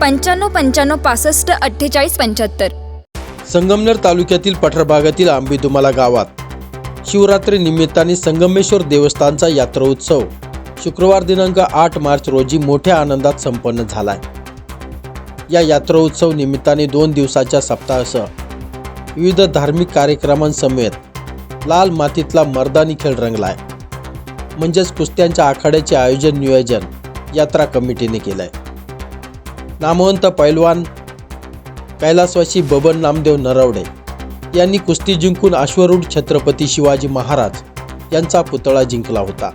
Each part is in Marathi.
पंच्याण्णव पंच्याण्णव पासष्ट अठ्ठेचाळीस पंच्याहत्तर. संगमनेर तालुक्यातील पठार भागातील आंबेदुमाला गावात शिवरात्री निमित्ताने संगमेश्वर देवस्थानचा यात्रा उत्सव शुक्रवार दिनांक आठ मार्च रोजी मोठ्या आनंदात संपन्न झालाय. या यात्रा उत्सव निमित्ताने दोन दिवसाच्या सप्ताहासह विविध धार्मिक कार्यक्रमांसमेत लाल मातीतला मर्दानी खेळ रंगलाय. म्हणजेच कुस्त्यांच्या आखाड्याचे आयोजन नियोजन यात्रा कमिटीने केलंय. नामवंत पैलवान कैलासवासी बबन नामदेव नरवडे यांनी कुस्ती जिंकून अश्वरूढ छत्रपती शिवाजी महाराज यांचा पुतळा जिंकला होता.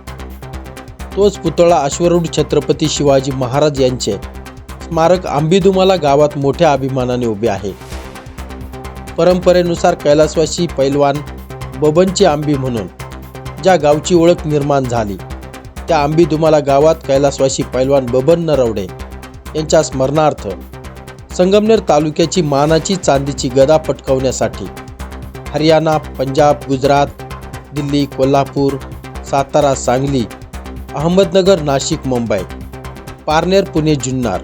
तोच पुतळा अश्वरूढ छत्रपती शिवाजी महाराज यांचे स्मारक आंबीदुमाला गावात मोठ्या अभिमानाने उभे आहे. परंपरेनुसार कैलासवासी पैलवान बबनची आंबी म्हणून ज्या गावची ओळख निर्माण झाली त्या आंबीदुमाला गावात कैलासवासी पैलवान बबन नरवडे यांच्या स्मरणार्थ संगमनेर तालुक्याची मानाची चांदीची गदा पटकवण्यासाठी हरियाणा पंजाब गुजरात दिल्ली कोल्हापूर सातारा सांगली अहमदनगर नाशिक मुंबई पारनेर पुणे जुन्नर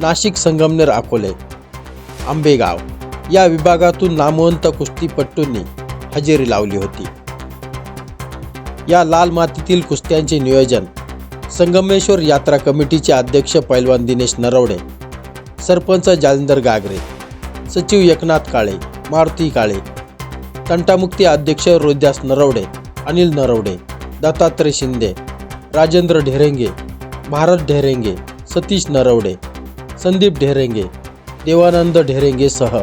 नाशिक संगमनेर अकोले आंबेगाव या विभागातून नामवंत कुस्तीपट्टूंनी हजेरी लावली होती. या लाल मातीतील कुस्त्यांचे नियोजन संगमेश्वर यात्रा कमिटीचे अध्यक्ष पैलवान दिनेश नरवडे सरपंच जालिंदर गागरे सचिव एकनाथ काळे मारुती काळे तंटामुक्ती अध्यक्ष रोहिदास नरवडे अनिल नरवडे दत्तात्रय शिंदे राजेंद्र ढेरेंगे भारत ढेरेंगे सतीश नरवडे संदीप ढेरेंगे देवानंद ढेरेंगेसह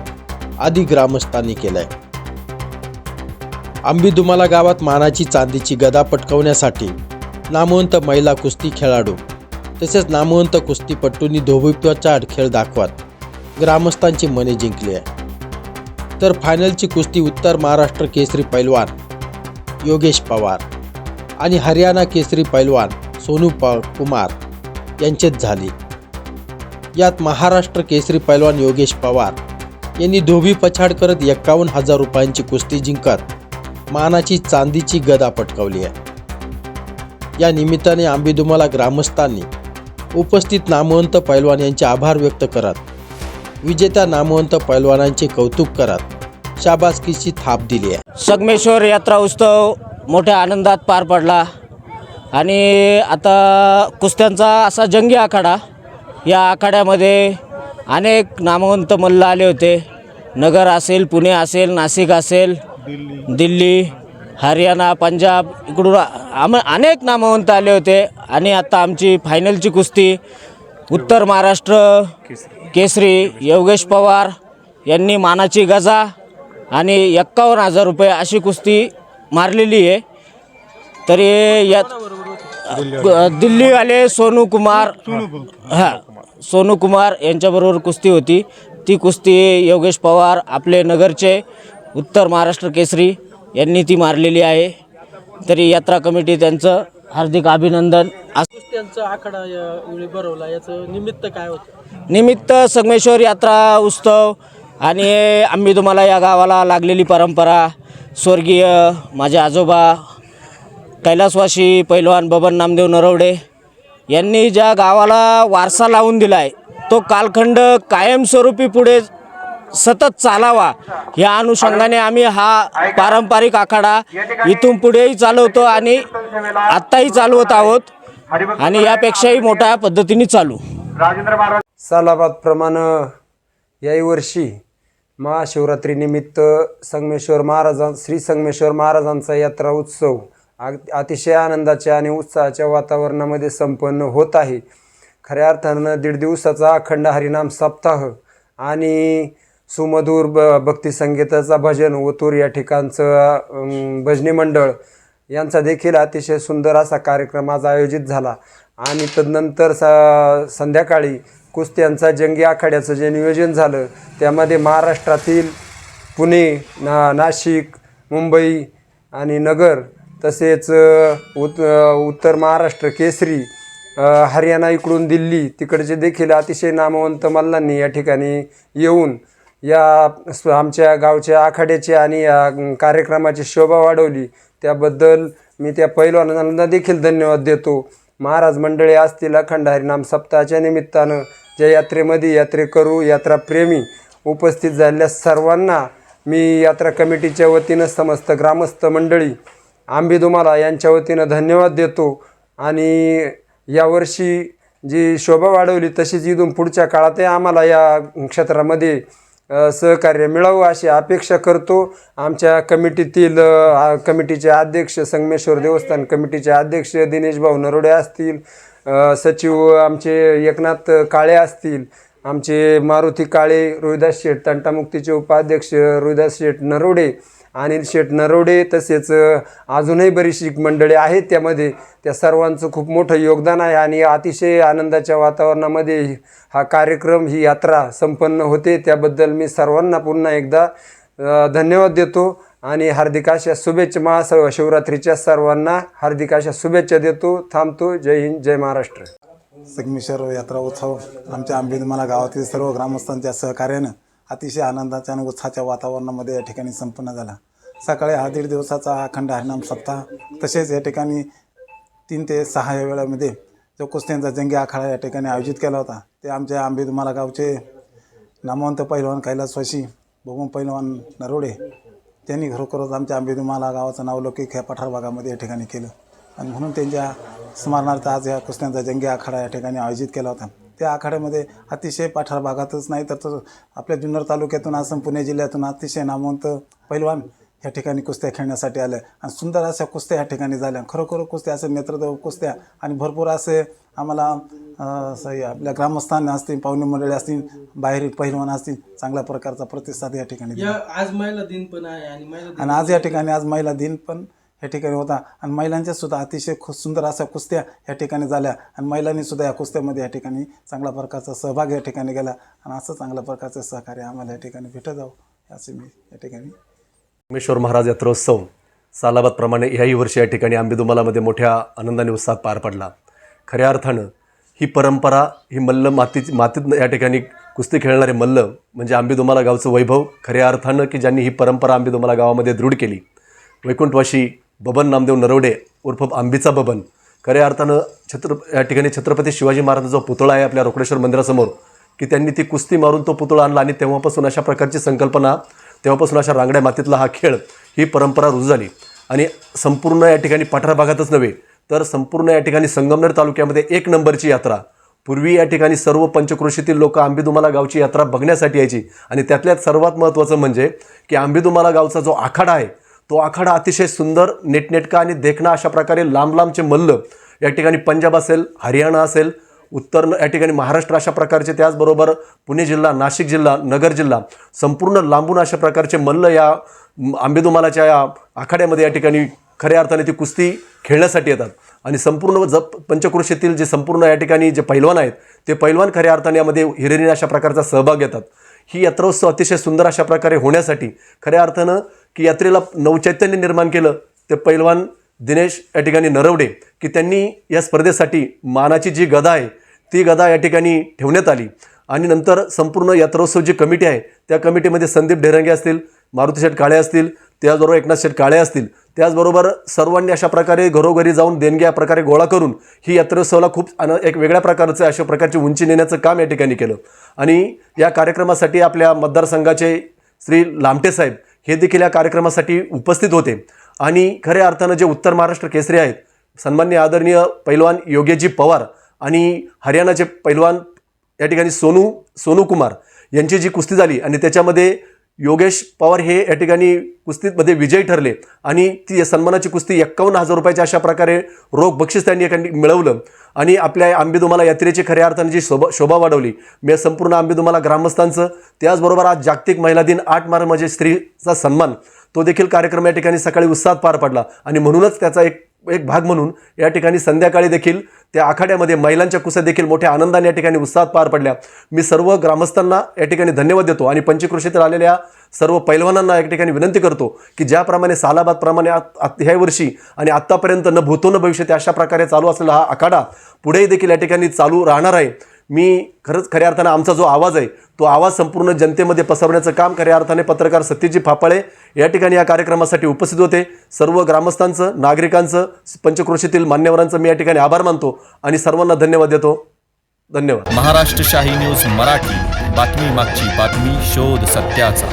आदी ग्रामस्थांनी केलंय. आंबीदुमाला गावात मानाची चांदीची गदा पटकवण्यासाठी नामवंत महिला कुस्ती खेळाडू. तसेच नामवंत कुस्तीपट्टूंनी धोबीपचाड खेळ दाखवत. ग्रामस्थांची मने जिंकली आहे. तर फायनलची कुस्ती उत्तर महाराष्ट्र केसरी पैलवान योगेश पवार आणि हरियाणा केसरी पैलवान सोनू प कुमार यांचेच झाली. यात महाराष्ट्र केसरी पैलवान योगेश पवार यांनी धोबी पछाड करत एक्कावन्न हजार रुपयांची कुस्ती जिंकत मानाची चांदीची गदा पटकावली आहे. या निमित्ताने आंबेदुमाला ग्रामस्थांनी उपस्थित नामवंत पैलवान यांचे आभार व्यक्त करत. विजेत्या नामवंत पैलवानांचे कौतुक करत. शाबासकीची थाप दिली आहे. संगमेश्वर यात्रा उत्सव मोठ्या आनंदात पार पडला. आणि आता कुस्त्यांचा असा जंगी आखाडा. या आखाड्यामध्ये अनेक नामवंत मल्ल आले होते. नगर असेल पुणे असेल नाशिक असेल दिल्ली. हरियाणा पंजाब इकडून आम अनेक नामवंत आले होते. आणि आता आमची फायनलची कुस्ती उत्तर महाराष्ट्र केसरी योगेश पवार यांनी मानाची गजा आणि एक्कावन्न हजार रुपये अशी कुस्ती मारलेली आहे. तरी यात दिल्लीवाले सोनू कुमार हां सोनू कुमार यांच्याबरोबर कुस्ती होती. ती कुस्ती योगेश पवार आपले नगरचे उत्तर महाराष्ट्र केसरी यांनी ती मारलेली आहे. तरी यात्रा कमिटी त्यांचं हार्दिक अभिनंदन. कुस्त्यांचा आखाडा यावेळी भरवला याचं निमित्त काय होतं? निमित्त संगमेश्वर यात्रा उत्सव आणि आम्ही तुम्हाला या गावाला लागलेली परंपरा स्वर्गीय माझे आजोबा कैलासवासी पैलवान बबन नामदेव नरवडे यांनी ज्या गावाला वारसा लावून दिला आहे तो कालखंड कायमस्वरूपी पुढे सतत चालावा. या अनुषंगाने आम्ही हा पारंपरिक आखाडा इथून पुढेही चालवतो आणि आत्ताही चालवत आहोत आणि यापेक्षाही मोठ्या पद्धतीने चालू. सालाबादप्रमाणे याही वर्षी महाशिवरात्रीनिमित्त संगमेश्वर महाराजां श्री संगमेश्वर महाराजांचा यात्रा उत्सव अतिशय आनंदाच्या आणि उत्साहाच्या वातावरणामध्ये संपन्न होत आहे. खऱ्या अर्थानं दीड दिवसाचा अखंड हरिनाम सप्ताह आणि सुमधूर ब भक्ती संगीताचा भजन ओतूर या ठिकाणचं भजनी मंडळ यांचा देखील अतिशय सुंदर असा कार्यक्रम आज आयोजित झाला. आणि तदनंतर स संध्याकाळी कुस्त्यांचा जंगी आखाड्याचं जे नियोजन झालं त्यामध्ये महाराष्ट्रातील पुणे ना नाशिक मुंबई आणि नगर तसेच उत उत्तर महाराष्ट्र केसरी हरियाणा इकडून दिल्ली तिकडचे देखील अतिशय नामवंत मल्लांनी या ठिकाणी येऊन या स्व आमच्या गावच्या आखाड्याची आणि या कार्यक्रमाची शोभा वाढवली. त्याबद्दल मी त्या पैलवानांना देखील धन्यवाद देतो. महाराज मंडळी असतील अखंड हरिनाम सप्ताहाच्या निमित्तानं ज्या यात्रेमध्ये यात्रेकरू यात्राप्रेमी उपस्थित झालेल्या सर्वांना मी यात्रा कमिटीच्या वतीनं समस्त ग्रामस्थ मंडळी आंबेदुमाला यांच्या वतीनं धन्यवाद देतो. आणि यावर्षी जी शोभा वाढवली तशीच इथून पुढच्या काळातही आम्हाला या क्षेत्रामध्ये सहकार्य मिळावं अशी अपेक्षा करतो. आमच्या कमिटीतील कमिटीचे अध्यक्ष संगमेश्वर देवस्थान कमिटीचे अध्यक्ष दिनेश भाऊ नरोडे असतील. सचिव आमचे एकनाथ काळे असतील. आमचे मारुती काळे रोहिदास शेठ तंटामुक्तीचे उपाध्यक्ष रोहिदास शेठ नरोडे अनिल शेठ नरोडे तसेच अजूनही बरीचशी मंडळी आहेत. त्यामध्ये त्या सर्वांचं खूप मोठं योगदान आहे आणि अतिशय आनंदाच्या वातावरणामध्ये हा कार्यक्रम ही यात्रा संपन्न होते. त्याबद्दल मी सर्वांना पुन्हा एकदा धन्यवाद देतो आणि हार्दिक अशा शुभेच्छा महास शिवरात्रीच्या सर्वांना हार्दिक अशा शुभेच्छा देतो. थांबतो. जय हिंद जय महाराष्ट्र. संगमेश्वर यात्रा उत्सव आमच्या आंबेदमाला गावातील सर्व ग्रामस्थांच्या सहकार्यानं अतिशय आनंदाच्या आणि उत्साहाच्या वातावरणामध्ये या ठिकाणी संपन्न झाला. सकाळी हा दीड दिवसाचा हा अखंड हरिनाम सप्ताह तसेच या ठिकाणी तीन ते सहा या वेळामध्ये जो कुस्त्यांचा जंगी आखाडा या ठिकाणी आयोजित केला होता ते आमच्या आंबेदुमाला गावचे नामवंत पैलवान वशी भगवान पैलवान नरोडे त्यांनी खरोखरच आमच्या आंबेदुमाला गावाचं नावलौकिक ह्या पठार भागामध्ये या ठिकाणी केलं. आणि म्हणून त्यांच्या स्मरणार्थ आज या कुस्त्यांचा जंगी आखाडा या ठिकाणी आयोजित केला होता. त्या आखाड्यामध्ये अतिशय पठार भागातच नाही तर तो आपल्या जुन्नर तालुक्यातून असं पुणे जिल्ह्यातून अतिशय नामवंत पैलवान ह्या ठिकाणी कुस्त्या खेळण्यासाठी आल्या आणि सुंदर अशा कुस्त्या ह्या ठिकाणी झाल्या. खरोखर कुस्त्या असे नेत्रदेव कुस्त्या आणि भरपूर असे आम्हाला आपल्या ग्रामस्थांना असतील पाहुणे मंडळी असतील बाहेरील पहिलवान असतील चांगल्या प्रकारचा प्रतिसाद या ठिकाणी आज महिला दिन पण आहे आणि आज या ठिकाणी आज महिला दिन पण या ठिकाणी होता. आणि महिलांच्या सुद्धा अतिशय खूप सुंदर अशा कुस्त्या या ठिकाणी झाल्या. आणि महिलांनी सुद्धा या कुस्त्यामध्ये या ठिकाणी चांगल्या प्रकारचा सहभाग या ठिकाणी गेला आणि असं चांगल्या प्रकारचं सहकार्य आम्हाला या ठिकाणी भेटत जावं असे मी या ठिकाणी रामेश्वर महाराज यात्रोत्सव सालाबादप्रमाणे ह्याही वर्षी या ठिकाणी आंबेदुमालामध्ये मोठ्या आनंदाने उत्साहात पार पडला. खऱ्या अर्थानं ही परंपरा ही मल्ल मातीची मातीत या ठिकाणी कुस्ती खेळणारे मल्ल म्हणजे आंबेदुमाला गावचं वैभव खऱ्या अर्थानं की ज्यांनी ही परंपरा आंबेदुमाला गावामध्ये दृढ केली. वैकुंठवाशी बबन नामदेव नरवडे उर्फ आंबीचा बबन. खऱ्या अर्थानं छत्र या ठिकाणी छत्रपती शिवाजी महाराजांचा जो पुतळा आहे आपल्या रोकडेश्वर मंदिरासमोर की त्यांनी ती कुस्ती मारून तो पुतळा आणला आणि तेव्हापासून अशा प्रकारची संकल्पना तेव्हापासून अशा रांगड्या मातीतला हा खेळ ही परंपरा रुजू झाली. आणि संपूर्ण या ठिकाणी पठार भागातच नव्हे तर संपूर्ण या ठिकाणी संगमनेर तालुक्यामध्ये एक नंबरची यात्रा. पूर्वी या ठिकाणी सर्व पंचक्रोशीतील लोक आंबेदुमाला गावची यात्रा बघण्यासाठी यायची. आणि त्यातल्यात सर्वात महत्त्वाचं म्हणजे की आंबेदुमाला गावचा जो आखाडा आहे तो आखाडा अतिशय सुंदर नेटनेटका आणि देखणा अशा प्रकारे लांब लांबचे मल्ल या ठिकाणी पंजाब असेल हरियाणा असेल उत्तर या ठिकाणी महाराष्ट्र अशा प्रकारचे त्याचबरोबर पुणे जिल्हा नाशिक जिल्हा नगर जिल्हा संपूर्ण लांबून अशा प्रकारचे मल्ल या आंबेदुमालाच्या या आखाड्यामध्ये या ठिकाणी खऱ्या अर्थाने ती कुस्ती खेळण्यासाठी येतात. आणि संपूर्ण ज पंचक्रोशीतील जे संपूर्ण या ठिकाणी जे पैलवान आहेत ते पैलवान खऱ्या अर्थाने यामध्ये हिरिरीने अशा प्रकारचा सहभाग घेतात. ही यात्रोत्सव अतिशय सुंदर अशा प्रकारे होण्यासाठी खऱ्या अर्थानं की यात्रेला नवचैतन्य निर्माण केलं. ते पैलवान दिनेश या ठिकाणी नरवडे की त्यांनी या स्पर्धेसाठी मानाची जी गदा आहे ती गदा या ठिकाणी ठेवण्यात आली. आणि नंतर संपूर्ण यात्रोत्सव जी कमिटी आहे त्या कमिटीमध्ये संदीप ढेरंगे असतील मारुती शेठ काळे असतील त्याचबरोबर एकनाथ शेठ काळे असतील त्याचबरोबर सर्वांनी अशा प्रकारे घरोघरी जाऊन देणग्या या प्रकारे गोळा करून ही यात्रोत्सवाला खूप अन एक वेगळ्या प्रकारचं अशा प्रकारची उंची नेण्याचं काम या ठिकाणी केलं. आणि या कार्यक्रमासाठी आपल्या मतदारसंघाचे श्री लामटे साहेब हे देखील या कार्यक्रमासाठी उपस्थित होते. आणि खऱ्या अर्थानं जे उत्तर महाराष्ट्र केसरी आहेत सन्मान्य आदरणीय पैलवान योगेजी पवार आणि हरियाणाचे पैलवान या ठिकाणी सोनू सोनू कुमार यांची जी कुस्ती झाली आणि त्याच्यामध्ये योगेश पवार हे या ठिकाणी कुस्तीमध्ये विजयी ठरले. आणि ती सन्मानाची कुस्ती एक्कावन्न हजार रुपयाच्या अशा प्रकारे रोख बक्षीस त्यांनी एखादी मिळवलं. आणि आपल्या आंबेदुमाला यात्रेची खऱ्या अर्थाने जी शोभा शोभा वाढवली मी संपूर्ण आंबेदुमाला ग्रामस्थांचं त्याचबरोबर आज जागतिक महिला दिन आठ मार्च म्हणजे स्त्रीचा सन्मान तो देखील कार्यक्रम या ठिकाणी सकाळी उत्साहात पार पडला. आणि म्हणूनच त्याचा एक एक भाग म्हणून या ठिकाणी संध्याकाळी देखील त्या आखाड्यामध्ये महिलांच्या कुस्त्या देखील मोठ्या आनंदाने या ठिकाणी उत्साहात पार पडल्या. मी सर्व ग्रामस्थांना या ठिकाणी धन्यवाद देतो आणि पंचकृषीतील आलेल्या सर्व पैलवानांना या ठिकाणी विनंती करतो की ज्याप्रमाणे सालाबादप्रमाणे आत- ह्या वर्षी आणि आत्तापर्यंत न भूतो न भविष्यते अशा प्रकारे चालू असलेला हा आखाडा पुढेही देखील या ठिकाणी चालू राहणार आहे. मी खरंच खऱ्या अर्थानं आमचा जो आवाज आहे तो आवाज संपूर्ण जनतेमध्ये पसरवण्याचं काम खऱ्या अर्थाने पत्रकार सत्यजी फाफळे या ठिकाणी या कार्यक्रमासाठी उपस्थित होते. सर्व ग्रामस्थांचं नागरिकांचं पंचक्रोशीतील मान्यवरांचं मी या ठिकाणी आभार मानतो आणि सर्वांना धन्यवाद देतो. धन्यवाद. महाराष्ट्र शाही न्यूज मराठी. बातमी मागची बातमी शोध सत्याचा.